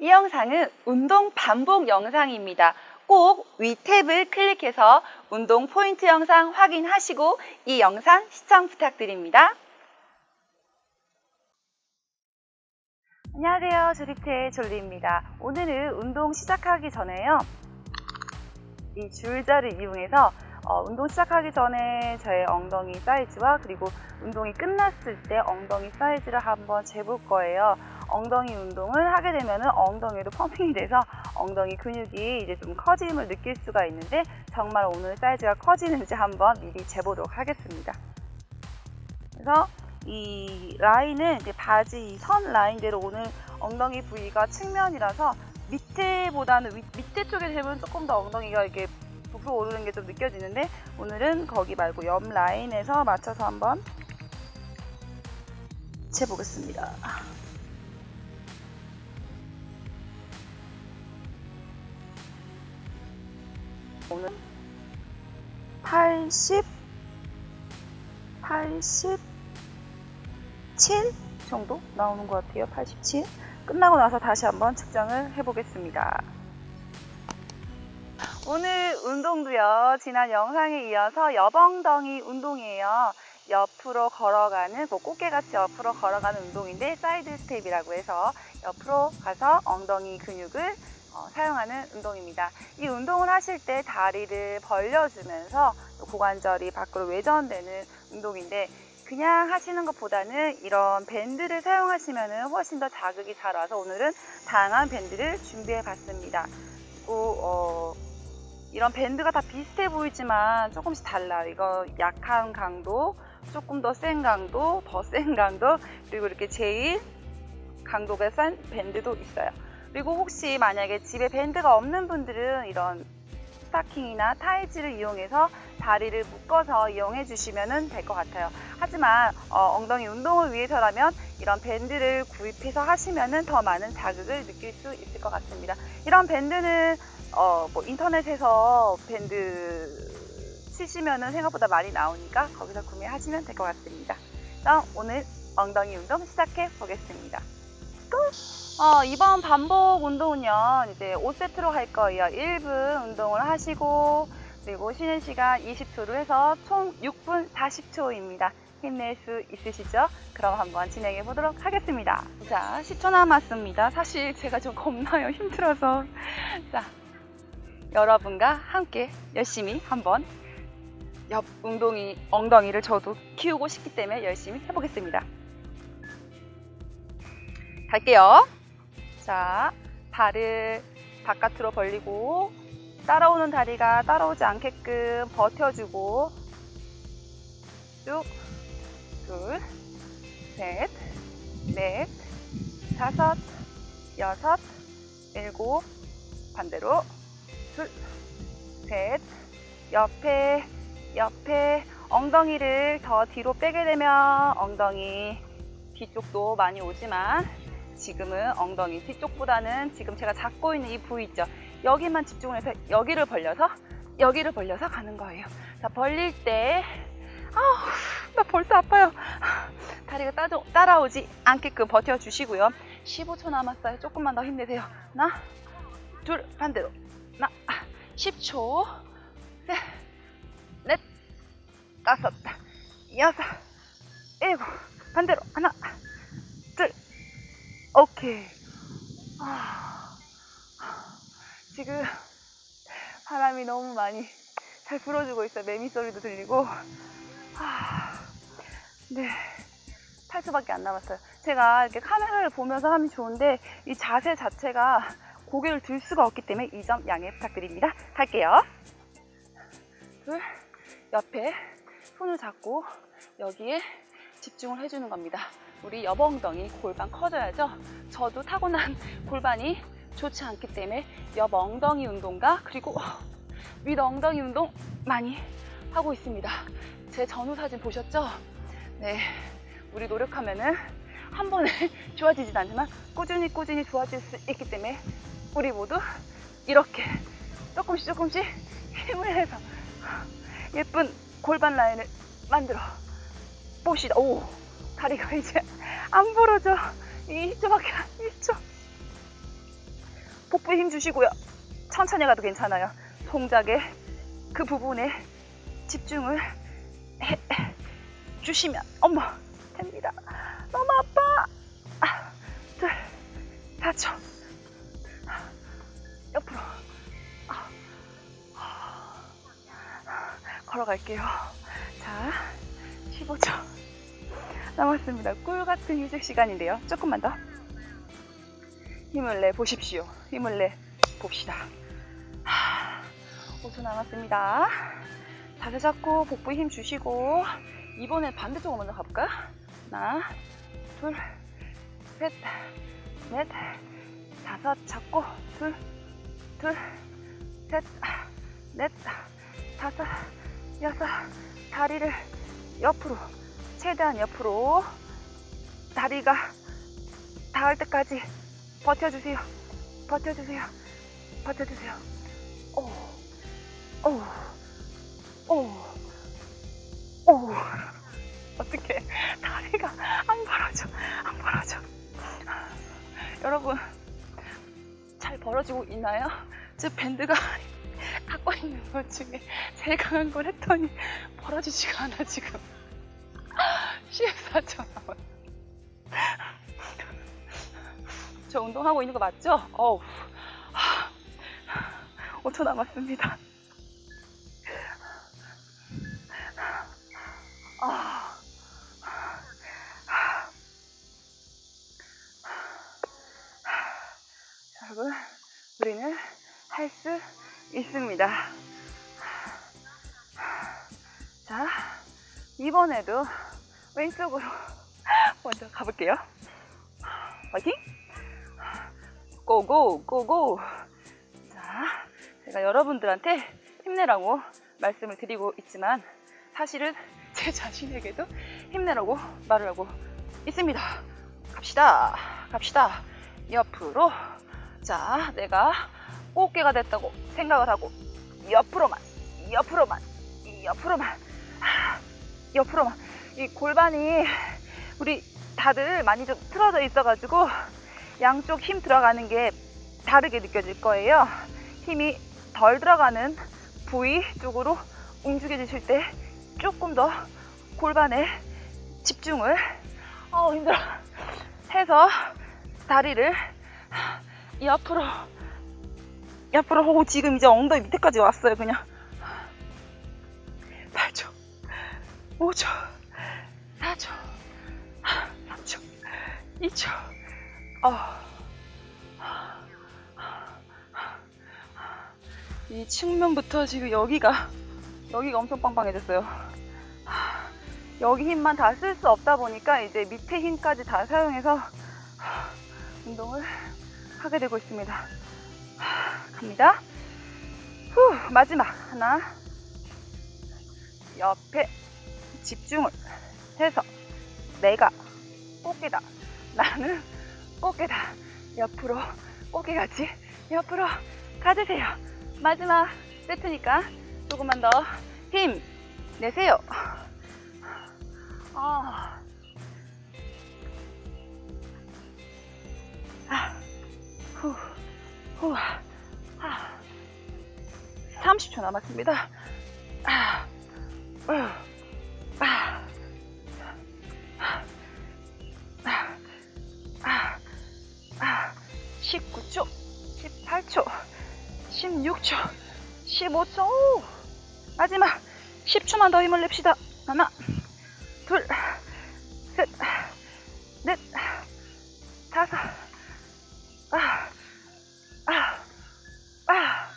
이 영상은 운동 반복 영상입니다. 꼭 위 탭을 클릭해서 운동 포인트 영상 확인하시고 이 영상 시청 부탁드립니다. 안녕하세요. 조리태 졸리입니다. 오늘은 운동 시작하기 전에요. 이 줄자를 이용해서 어, 운동 시작하기 전에 저의 엉덩이 사이즈와 그리고 운동이 끝났을 때 엉덩이 사이즈를 한번 재볼 거예요. 엉덩이 운동을 하게 되면 엉덩이도 펌핑이 돼서 엉덩이 근육이 이제 좀 커짐을 느낄 수가 있는데 정말 오늘 사이즈가 커지는지 한번 미리 재보도록 하겠습니다. 그래서 이 라인은 이제 바지 이선 라인대로 오늘 엉덩이 부위가 측면이라서 밑에보다는 위- 밑에 쪽에 재면 조금 더 엉덩이가 이렇게 부풀어 오르는 게 좀 느껴지는데 오늘은 거기 말고 옆 라인에서 맞춰서 한번 재보겠습니다. 오늘 80, 87 정도 나오는 것 같아요. 87. 끝나고 나서 다시 한번 측정을 해보겠습니다. 오늘 운동도요, 지난 영상에 이어서 여벙덩이 운동이에요. 옆으로 걸어가는, 뭐 꽃게같이 옆으로 걸어가는 운동인데, 사이드 스텝이라고 해서 옆으로 가서 엉덩이 근육을 어, 사용하는 운동입니다. 이 운동을 하실 때 다리를 벌려주면서 고관절이 밖으로 외전되는 운동인데, 그냥 하시는 것보다는 이런 밴드를 사용하시면 훨씬 더 자극이 잘 와서 오늘은 다양한 밴드를 준비해 봤습니다. 어, 이런 밴드가 다 비슷해 보이지만 조금씩 달라요. 이거 약한 강도, 조금 더 센 강도, 더 센 강도, 그리고 이렇게 제일 강도가 센 밴드도 있어요. 그리고 혹시 만약에 집에 밴드가 없는 분들은 이런 스타킹이나 타이즈를 이용해서 다리를 묶어서 이용해 주시면 될 것 같아요. 하지만 어, 엉덩이 운동을 위해서라면 이런 밴드를 구입해서 하시면 더 많은 자극을 느낄 수 있을 것 같습니다. 이런 밴드는 어, 뭐 인터넷에서 밴드 치시면은 생각보다 많이 나오니까 거기서 구매하시면 될 것 같습니다. 그럼 오늘 엉덩이 운동 시작해 보겠습니다. 어, 이번 반복 운동은요, 이제 5세트로 할 거예요. 1분 운동을 하시고, 그리고 쉬는 시간 20초로 해서 총 6분 40초입니다. 힘낼 수 있으시죠? 그럼 한번 진행해 보도록 하겠습니다. 자, 10초 남았습니다. 사실 제가 좀 겁나요. 힘들어서. 자, 여러분과 함께 열심히 한번 옆 웅덩이, 엉덩이를 저도 키우고 싶기 때문에 열심히 해보겠습니다. 갈게요. 자, 발을 바깥으로 벌리고 따라오는 다리가 따라오지 않게끔 버텨주고 쭉, 둘, 셋, 넷, 다섯, 여섯, 일곱, 반대로 둘, 셋, 옆에, 옆에 엉덩이를 더 뒤로 빼게 되면 엉덩이 뒤쪽도 많이 오지만 지금은 엉덩이 뒤쪽보다는 지금 제가 잡고 있는 이 부위 있죠? 여기만 집중을 해서 여기를 벌려서 여기를 벌려서 가는 거예요. 자, 벌릴 때 아우, 나 벌써 아파요. 다리가 따져, 따라오지 않게끔 버텨주시고요. 15초 남았어요. 조금만 더 힘내세요. 하나, 둘, 반대로. 하나, 10초. 셋, 넷, 다섯, 여섯, 일곱, 반대로. 하나, 둘, 오케이. 아, 지금 바람이 너무 많이 잘 불어주고 있어요. 매미 소리도 들리고. 아, 네. 8초밖에 안 남았어요. 제가 이렇게 카메라를 보면서 하면 좋은데 이 자세 자체가 고개를 들 수가 없기 때문에 이 점 양해 부탁드립니다. 갈게요. 둘, 옆에 손을 잡고 여기에 집중을 해주는 겁니다. 우리 여벙덩이 골반 커져야죠. 저도 타고난 골반이 좋지 않기 때문에 옆엉덩이 운동과 그리고 윗 엉덩이 운동 많이 하고 있습니다. 제 전후 사진 보셨죠? 네, 우리 노력하면은 한 번에 좋아지진 않지만 꾸준히 꾸준히 좋아질 수 있기 때문에 우리 모두 이렇게 조금씩 조금씩 힘을 해서 예쁜 골반 라인을 만들어 봅시다. 오, 다리가 이제 안 부러져. 20초밖에 안 1초. 복부에 힘 주시고요. 천천히 가도 괜찮아요. 동작의 그 부분에 집중을 해 주시면 어머 됩니다. 너무 아파. 아, 둘, 4초. 옆으로. 아, 걸어갈게요. 자, 15초 남았습니다. 꿀 같은 휴식 시간인데요. 조금만 더. 힘을 내 보십시오. 힘을 내 봅시다. 하, 5초 남았습니다. 자세 잡고 복부에 힘 주시고 이번엔 반대쪽으로 먼저 가볼까요? 하나, 둘, 셋, 넷, 다섯 잡고 둘, 둘, 셋, 넷, 다섯, 여섯, 다리를 옆으로 최대한 옆으로 다리가 닿을 때까지 버텨주세요. 버텨주세요. 버텨주세요. 오, 오, 오, 오. 어떻게 다리가 안 벌어져, 안 벌어져. 여러분 잘 벌어지고 있나요? 제 밴드가 갖고 있는 것 중에 제일 강한 걸 했더니 벌어지지가 않아 지금. 14초 남았어. 저 운동하고 있는 거 맞죠? 어우. 5초 남았습니다. 아. 여러분, 우리는 할 수 있습니다. 자, 이번에도 왼쪽으로 먼저 가볼게요. 화이팅! 고고, 고고! 자, 제가 여러분들한테 힘내라고 말씀을 드리고 있지만 사실은 제 자신에게도 힘내라고 말을 하고 있습니다. 갑시다. 갑시다. 옆으로. 자, 내가 꽃게가 됐다고 생각을 하고 옆으로만, 옆으로만, 옆으로만, 하, 옆으로만. 이 골반이 우리 다들 많이 좀 틀어져 있어가지고 양쪽 힘 들어가는 게 다르게 느껴질 거예요. 힘이 덜 들어가는 부위 쪽으로 움직여주실 때 조금 더 골반에 집중을 어 힘들어 해서 다리를 옆으로 옆으로 오, 지금 이제 엉덩이 밑에까지 왔어요 그냥 8초 5초 4초 3초 2초 어. 이 측면부터 지금 여기가 여기가 엄청 빵빵해졌어요. 하, 여기 힘만 다 쓸 수 없다 보니까 이제 밑에 힘까지 다 사용해서 하, 운동을 하게 되고 있습니다. 하, 갑니다. 후, 마지막 하나 옆에 집중을 해서 내가 꽃게다 나는 꽃게다 옆으로 꽃게같이 옆으로 가주세요. 마지막 세트니까 조금만 더 힘 내세요. 아. 아. 후. 후. 아. 30초 남았습니다. 아. 우. 10초만 더 힘을 냅시다. 하나, 둘, 셋, 넷, 다섯, 아, 아, 아.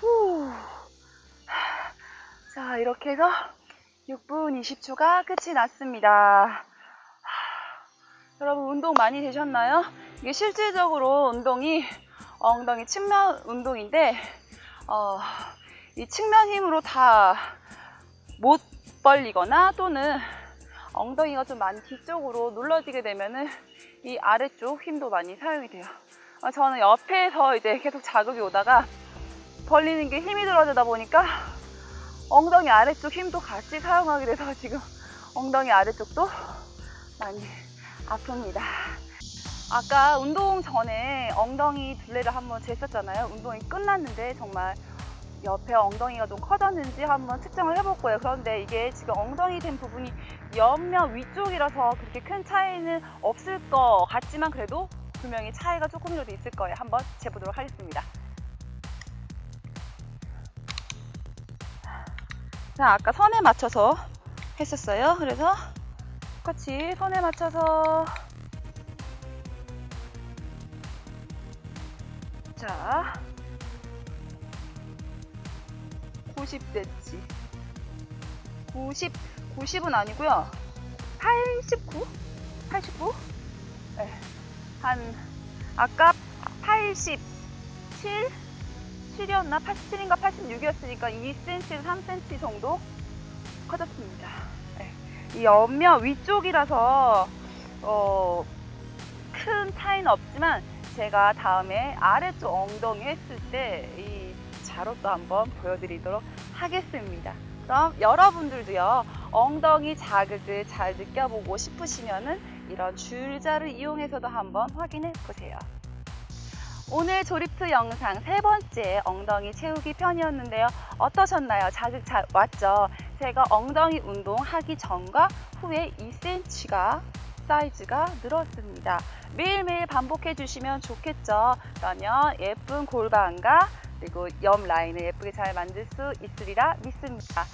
후. 자, 이렇게 해서 6분 20초가 끝이 났습니다. 여러분 운동 많이 되셨나요? 이게 실질적으로 운동이 엉덩이 측면 운동인데 어, 이 측면 힘으로 다 못 벌리거나 또는 엉덩이가 좀 많이 뒤쪽으로 눌러지게 되면은 이 아래쪽 힘도 많이 사용이 돼요. 어, 저는 옆에서 이제 계속 자극이 오다가 벌리는 게 힘이 들어지다 보니까 엉덩이 아래쪽 힘도 같이 사용하게 돼서 지금 엉덩이 아래쪽도 많이 아픕니다. 아까 운동 전에 엉덩이 둘레를 한번 쟀었잖아요. 운동이 끝났는데 정말 옆에 엉덩이가 좀 커졌는지 한번 측정을 해볼 거예요. 그런데 이게 지금 엉덩이 된 부분이 옆면 위쪽이라서 그렇게 큰 차이는 없을 것 같지만 그래도 분명히 차이가 조금이라도 있을 거예요. 한번 재보도록 하겠습니다. 자, 아까 선에 맞춰서 했었어요. 그래서 똑같이 선에 맞춰서 자 90cm 90 90은 아니고요. 89 89 네. 한 아까 87 7이었나? 87인가 86이었으니까 2cm 3cm 정도 커졌습니다. 네. 이 옆면 위쪽이라서 어, 큰 차이는 없지만 제가 다음에 아래쪽 엉덩이 했을 때 이 자로도 한번 보여드리도록 하겠습니다. 그럼 여러분들도요 엉덩이 자극을 잘 느껴보고 싶으시면은 이런 줄자를 이용해서도 한번 확인해 보세요. 오늘 조립트 영상 세 번째 엉덩이 채우기 편이었는데요. 어떠셨나요? 자극 잘 왔죠? 제가 엉덩이 운동 하기 전과 후에 2cm가 사이즈가 늘었습니다. 매일매일 반복해 주시면 좋겠죠. 그러면 예쁜 골반과 그리고 옆 라인을 예쁘게 잘 만들 수 있으리라 믿습니다.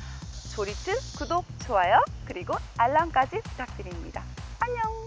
조리트 구독, 좋아요, 그리고 알람까지 부탁드립니다. 안녕!